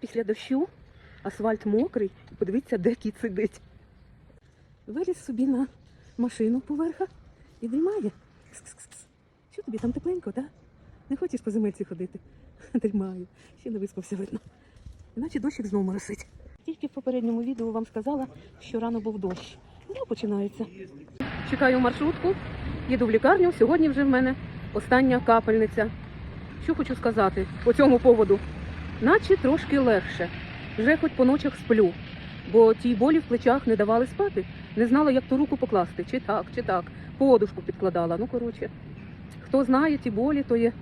Після дощу асфальт мокрий, подивіться, де кіт сидить. Виліз собі на машину поверха і дрімає. Що тобі там тепленько, так? Не хочеш по земельці ходити? Дрімаю. Ще не виспався видно. Іначе дощик знову моросить. Тільки в попередньому відео вам сказала, що рано був дощ. Знову починається. Чекаю маршрутку, їду в лікарню. Сьогодні вже в мене остання капельниця. Що хочу сказати по цьому поводу? Наче трошки легше. Вже хоч по ночах сплю, бо ті болі в плечах не давали спати. Не знала, як ту руку покласти, чи так, чи так. Подушку підкладала. Ну, коротше, хто знає ті болі, то є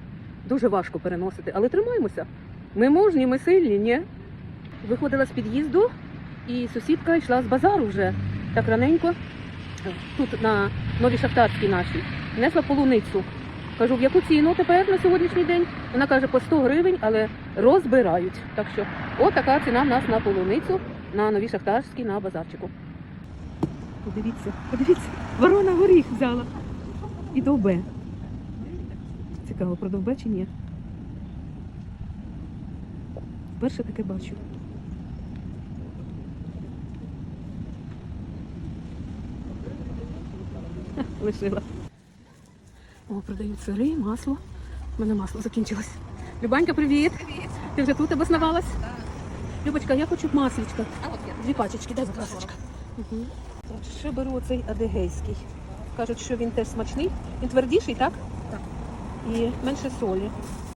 дуже важко переносити. Але тримаємося. Ми мужні, ми сильні, ні? Виходила з під'їзду, і сусідка йшла з базару вже так раненько, тут на новій шахтарській нашій, несла полуницю. Кажу, в яку ціну тепер на сьогоднішній день? Вона каже, по 100 гривень, але розбирають. Так що, от така ціна в нас на полуницю на новій шахтарській на базарчику. Подивіться, подивіться, ворона горіх взяла. І довбе. Цікаво, про довбе чи ні? Вперше таке бачу. Лишила. О, продають сири, масло. У мене масло закінчилось. Любанька, привіт. Привіт. Ти вже тут обосновалась? Так. Любочка, я хочу масличка. А от я. Дві пачечки, дай, будь ласка. Угу. Так, ще беру оцей адегейський. Кажуть, що він теж смачний. Він твердіший, так? Так. І менше солі.